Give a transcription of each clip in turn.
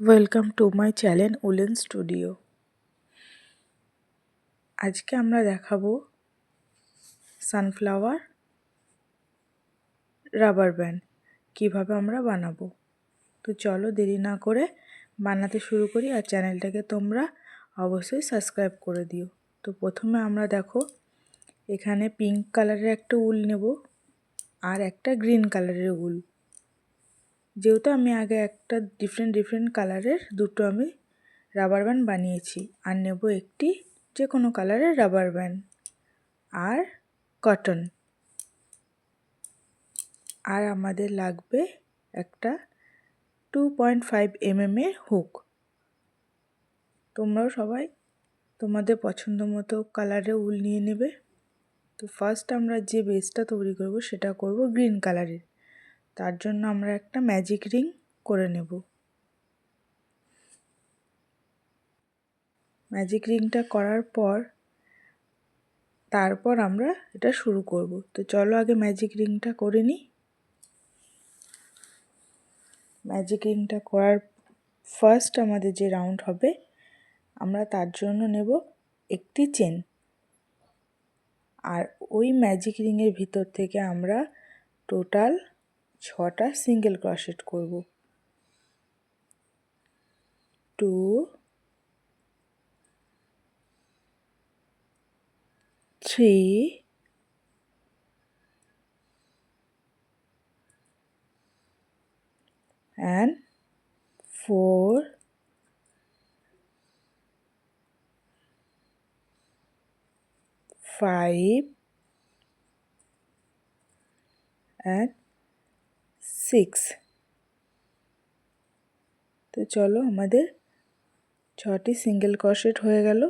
Welcome to my channel woollen studio আজকে আমরা দেখাবো সানফ্লাওয়ার রাবার ব্যান্ড কীভাবে আমরা বানাবো। তো চলো দেরি না করে বানাতে শুরু করি আর চ্যানেলটাকে তোমরা অবশ্যই সাবস্ক্রাইব করে দিও। তো প্রথমে আমরা দেখো, এখানে পিঙ্ক কালারের একটা উল নেব আর একটা গ্রিন কালারের উল। যেহেতু আমি আগে একটা ডিফারেন্ট ডিফারেন্ট কালারের দুটো আমি রাবার ব্যান্ড বানিয়েছি। আর নেব একটি যে কোনো কালারের রাবার ব্যান্ড আর কটন আর আমাদের লাগবে একটা টু পয়েন্ট ফাইভ এমএমের হুক তোমরাও সবাই তোমাদের পছন্দ মতো কালারে উল নিয়ে নেবে। তো ফার্স্ট আমরা যে বেসটা তৈরি করব সেটা করব গ্রিন কালারের তার জন্য আমরা একটা ম্যাজিক রিং করে নেব। ম্যাজিক রিংটা করার পর, তারপর আমরা এটা শুরু করব। তো চলো আগে ম্যাজিক রিংটা করে নিই। ম্যাজিক রিংটা করার ফার্স্ট আমাদের যে রাউন্ড হবে, আমরা তার জন্য নেব একটি চেন আর ওই ম্যাজিক রিংয়ের ভিতর থেকে আমরা টোটাল ছটা সিঙ্গেল ক্রশেট করব। Two three and four five and six তো চলো আমাদের ছটি সিঙ্গেল ক্রশেট হয়ে গেল।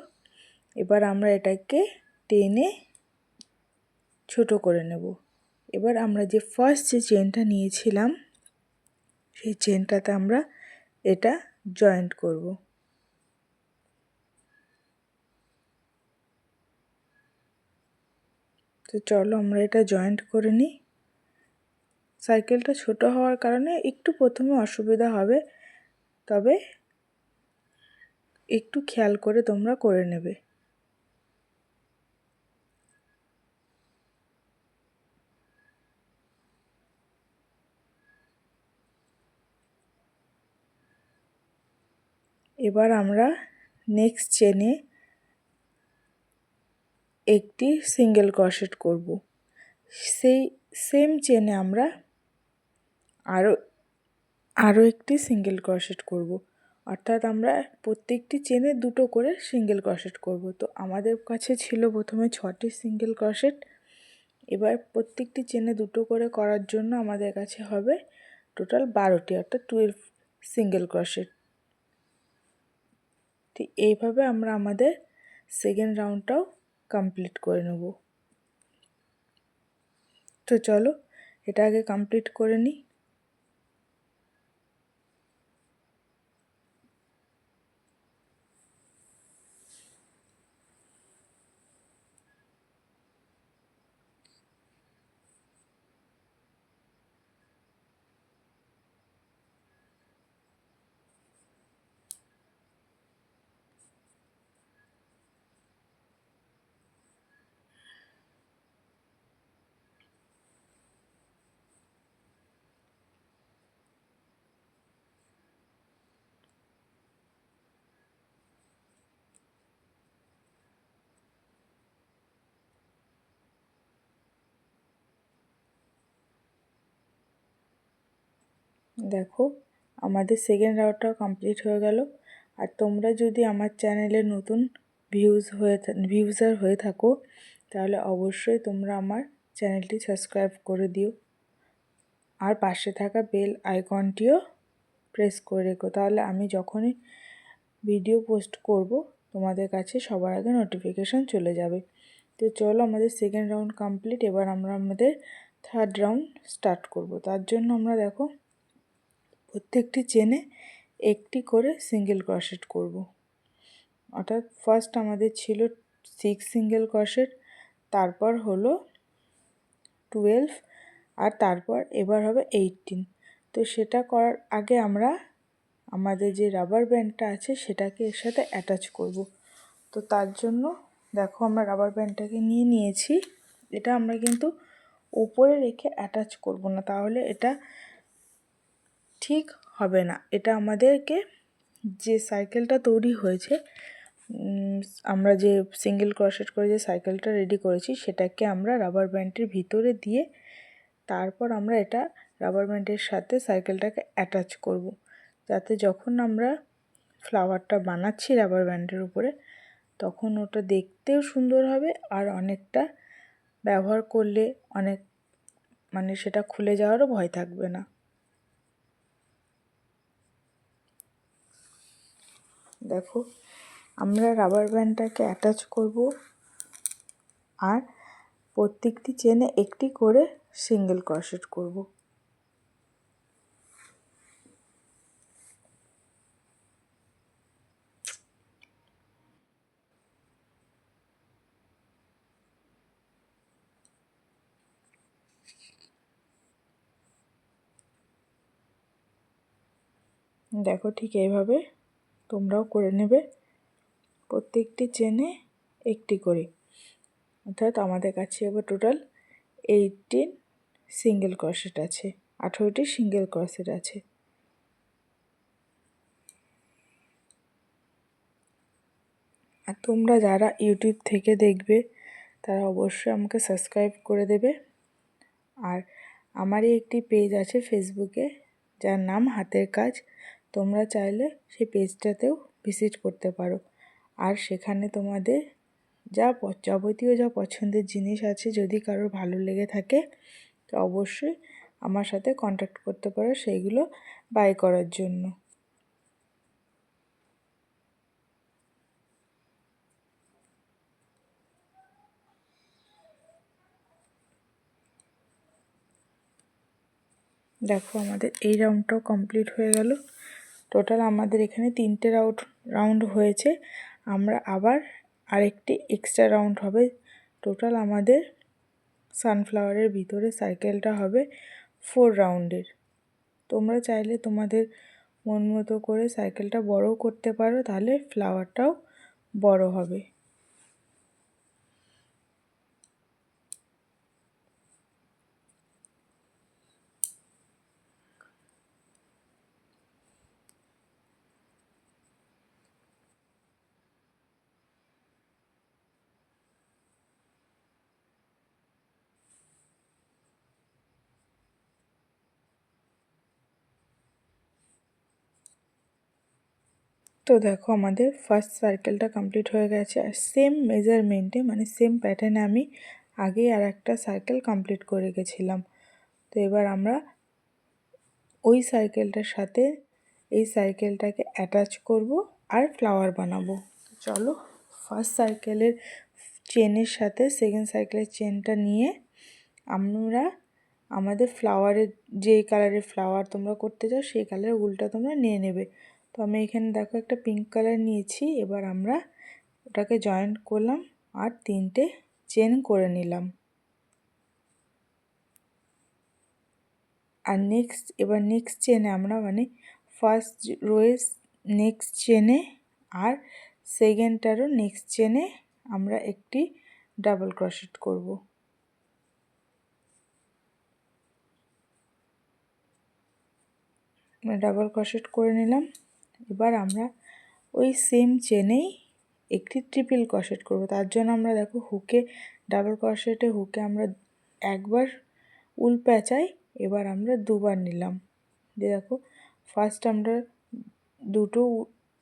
এবার আমরা এটাকে টেনে ছোট করে নেব। এবার আমরা যে ফার্স্ট যে চেনটা নিয়েছিলাম, সেই চেনটাতে আমরা এটা জয়েন্ট করব। তো চলো আমরা এটা জয়েন্ট করে নিই। সাইকেলটা ছোট হওয়ার কারণে একটু প্রথমে অসুবিধা হবে। তবে একটু খেয়াল করে তোমরা করে নেবে। এবার আমরা নেক্সট চেনে একটি সিঙ্গেল ক্রশেট করব। সেই সেম চেনে আমরা আরও আরও একটি সিঙ্গেল ক্রশেট করব। অর্থাৎ আমরা প্রত্যেকটি চেনে দুটো করে সিঙ্গেল ক্রশেট করব। তো আমাদের কাছে ছিল প্রথমে ছটি সিঙ্গেল ক্রশেট এবার প্রত্যেকটি চেনে দুটো করে করার জন্য আমাদের কাছে হবে টোটাল বারোটি, অর্থাৎ টুয়েলভ সিঙ্গেল ক্রশেট তো এইভাবে আমরা আমাদের সেকেন্ড রাউন্ডটাও কমপ্লিট করে নেব। তো চলো, এটা আগে কমপ্লিট করে নিই। দেখো, আমাদের সেকেন্ড রাউন্ডটাও কমপ্লিট হয়ে গেল। আর তোমরা যদি আমার চ্যানেলে নতুন ভিউজ হয়ে ভিউজার হয়ে থাকো, তাহলে অবশ্যই তোমরা আমার চ্যানেলটি সাবস্ক্রাইব করে দিও। আর পাশে থাকা বেল আইকনটিও প্রেস করে রেখো। তাহলে আমি যখনই ভিডিও পোস্ট করব, তোমাদের কাছে সবার আগে নোটিফিকেশান চলে যাবে। তো চলো আমাদের সেকেন্ড রাউন্ড কমপ্লিট এবার আমরা আমাদের থার্ড রাউন্ড স্টার্ট করব। তার জন্য আমরা দেখো প্রত্যেকটি চেনে একটি করে সিঙ্গেল ক্রশেট করব। অর্থাৎ ফার্স্ট আমাদের ছিল সিক্স সিঙ্গেল ক্রশেট তারপর হলো টুয়েলভ আর তারপর এবার হবে এইটিন তো সেটা করার আগে আমরা আমাদের যে রাবার ব্যান্ডটা আছে সেটাকে এর সাথে অ্যাটাচ করব। তো তার জন্য দেখো আমরা রাবার ব্যান্ডটাকে নিয়ে নিয়েছি, এটা আমরা কিন্তু ওপরে রেখে অ্যাটাচ করব না। তাহলে এটা ঠিক হবে না এটা আমাদেরকে যে সাইকেলটা তৈরি হয়েছে আমরা যে সিঙ্গেল ক্রসেট করে যে সাইকেলটা রেডি করেছি, সেটাকে আমরা রাবার ব্যান্ডের ভিতরে দিয়ে তারপর আমরা এটা রাবার ব্যান্ডের সাথে সাইকেলটাকে অ্যাটাচ করব। যাতে যখন আমরা ফ্লাওয়ারটা বানাচ্ছি রাবার ব্যান্ডের উপরে, তখন ওটা দেখতেও সুন্দর হবে আর অনেকটা ব্যবহার করলে অনেক মানে সেটা খুলে যাওয়ারও ভয় থাকবে না দেখো, আমরা রাবার ব্যান্ডটাকে অ্যাটাচ করব আর প্রত্যেকটি চেনে একটি করে সিঙ্গেল ক্রশেট করব। দেখো ঠিক এইভাবে তোমরাও করে নেবে। প্রত্যেকটি চেনে একটি করে। অর্থাৎ আমাদের কাছে এবার টোটাল এইটিন সিঙ্গেল ক্রসেট আছে, আঠেরোটি সিঙ্গেল ক্রসেট আছে। আর তোমরা যারা ইউটিউব থেকে দেখবে, তারা অবশ্যই আমাকে সাবস্ক্রাইব করে দেবে। আর আমারই একটি পেজ আছে ফেসবুকে যার নাম হাতের কাজ তোমরা চাইলে সেই পেজটাতেও ভিজিট করতে পারো। আর সেখানে তোমাদের যা যাবতীয় যা পছন্দের জিনিস আছে, যদি কারোর ভালো লেগে থাকে, তো অবশ্যই আমার সাথে কন্ট্যাক্ট করতে পারো সেইগুলো বাই করার জন্য। দেখো আমাদের এই রাউন্ডটাও কমপ্লিট হয়ে গেল। টোটাল আমাদের এখানে তিনটে রাউন্ড রাউন্ড হয়েছে। আমরা আবার আরেকটি এক্সট্রা রাউন্ড হবে। টোটাল আমাদের সানফ্লাওয়ারের ভিতরে সাইকেলটা হবে ফোর রাউন্ডের তোমরা চাইলে তোমাদের মন মতো করে সাইকেলটা বড়ও করতে পারো, তাহলে ফ্লাওয়ারটাও বড় হবে। তো দেখো আমাদের ফার্স্ট সার্কেলটা কমপ্লিট হয়ে গেছে আর সেম মেজারমেন্টে মানে সেম প্যাটার্নে আমি আগে আর একটা সার্কেল কমপ্লিট করে গেছিলাম। তো এবার আমরা ওই সাইকেলটার সাথে এই সাইকেলটাকে অ্যাটাচ করব আর ফ্লাওয়ার বানাবো। চলো ফার্স্ট সাইকেলের চেনের সাথে সেকেন্ড সাইকেলের চেনটা নিয়ে আমরা আমাদের ফ্লাওয়ারের যেই কালারের ফ্লাওয়ার তোমরা করতে চাও, সেই কালারের উলটা তোমরা নিয়ে নেবে। তো আমি এখানে দেখো একটা পিঙ্ক কালার নিয়েছি, এবার আমরা ওটাকে জয়েন্ট করলাম আর তিনটে চেন করে নিলাম। আর নেক্সট এবার নেক্সট চেনে আমরা মানে ফার্স্ট রোয়েস নেক্সট চেনে আর সেকেন্ডটারও নেক্সট চেনে আমরা একটি ডাবল ক্রশেট করব। ডাবল ক্রশেট করে নিলাম। এবার আমরা ওই সেম চেনেই একটি ট্রিপল ক্রশেট করব। তার জন্য আমরা দেখো হুকে ডাবল ক্রশেটে হুকে আমরা একবার উল প্যাঁচাই এবার আমরা দুবার নিলাম। দিয়ে দেখো ফার্স্ট আমরা দুটো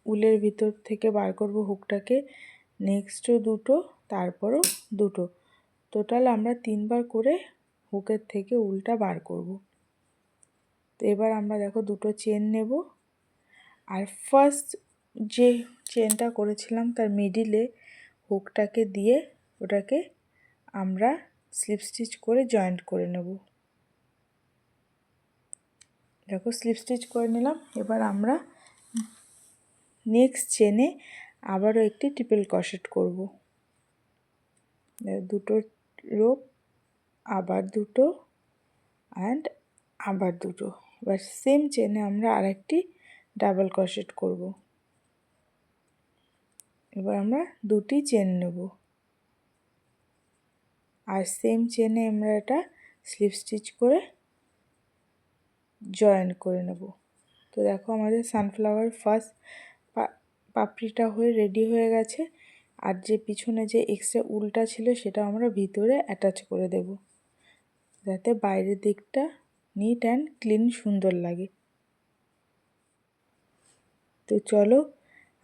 উলের ভিতর থেকে বার করব হুকটাকে নেক্সটও দুটো, তারপরও দুটো। টোটাল আমরা তিনবার করে হুকের থেকে উলটা বার করব। তো এবার আমরা দেখো দুটো চেন নেব। আর ফার্স্ট যে চেনটা করেছিলাম তার মিডিলে হুকটাকে দিয়ে ওটাকে আমরা স্লিপ স্টিচ করে জয়েন্ট করে নেব। দেখো স্লিপ স্টিচ করে নিলাম, এবার আমরা নেক্সট চেনে আবারও একটি ট্রিপল ক্রশেট করব। দুটো রোপ আবার দুটো অ্যান্ড আবার দুটো। এবার সেম চেনে আমরা আরেকটি ডাবল ক্রোশেট করব। এবার আমরা দুটি চেন নেব। আর সেম চেনে আমরা এটা স্লিপ স্টিচ করে জয়েন করে নেব। তো দেখো আমাদের সানফ্লাওয়ার ফার্স্ট পাপড়িটা হয়ে রেডি হয়ে গেছে। আর যে পিছনে যে এক্সট্রা উলটা ছিল সেটা আমরা ভিতরে অ্যাটাচ করে দেব। যাতে বাইরের দিকটা নিট অ্যান্ড ক্লিন সুন্দর লাগে। তো চলো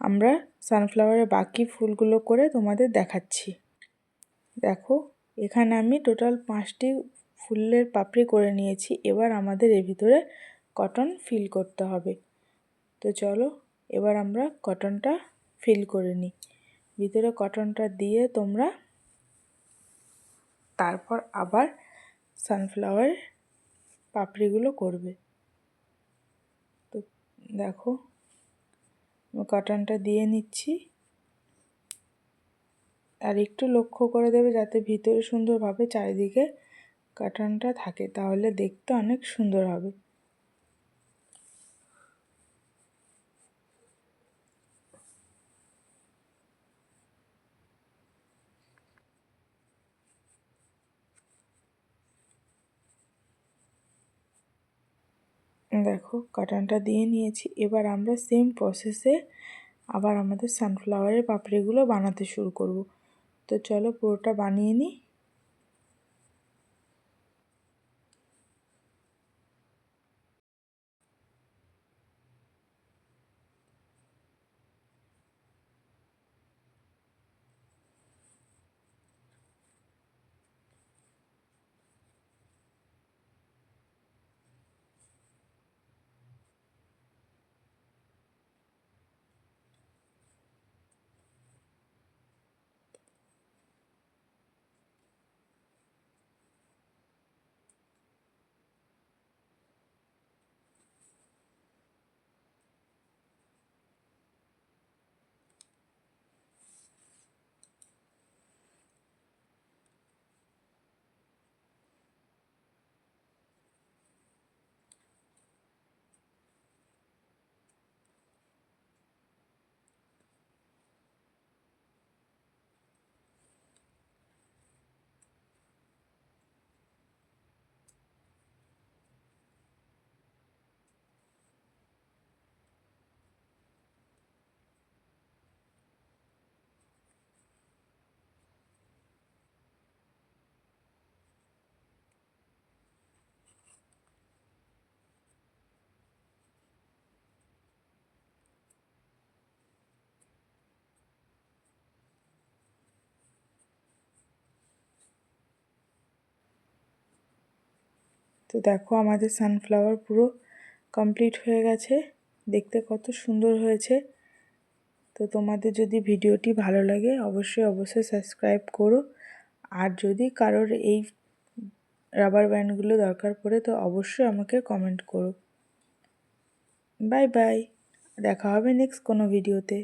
আমরা সানফ্লাওয়ারের বাকি ফুলগুলো করে তোমাদের দেখাচ্ছি। দেখো, এখানে আমি টোটাল পাঁচটি ফুলের পাপড়ি করে নিয়েছি। এবার আমাদের এর ভিতরে কটন ফিল করতে হবে। তো চলো, এবার আমরা কটনটা ফিল করে নিই। ভিতরে কটনটা দিয়ে তোমরা তারপর আবার সানফ্লাওয়ার পাপড়িগুলো করবে। তো দেখো কটনটা দিয়ে নিচ্ছি। আর একটু লক্ষ্য করে দেবে যাতে ভিতরে সুন্দরভাবে চারিদিকে কাটানটা থাকে, তাহলে দেখতে অনেক সুন্দর হবে। দেখো, কাটানটা দিয়ে নিয়েছি। এবার আমরা সেম প্রসেসে আবার আমাদের সানফ্লাওয়ারের পাপড়িগুলো বানাতে শুরু করব। তো চলো পুরোটা বানিয়ে নিই। তো দেখো আমাদের সানফ্লাওয়ার পুরো কমপ্লিট হয়ে গেছে। দেখতে কত সুন্দর হয়েছে। তো তোমাদের যদি ভিডিওটি ভালো লাগে, অবশ্যই অবশ্যই সাবস্ক্রাইব করো। আর যদি কারোর এই রাবার ব্যান্ডগুলো দরকার পড়ে, তো অবশ্যই আমাকে কমেন্ট করো। বাই বাই দেখা হবে নেক্সট কোনো ভিডিওতে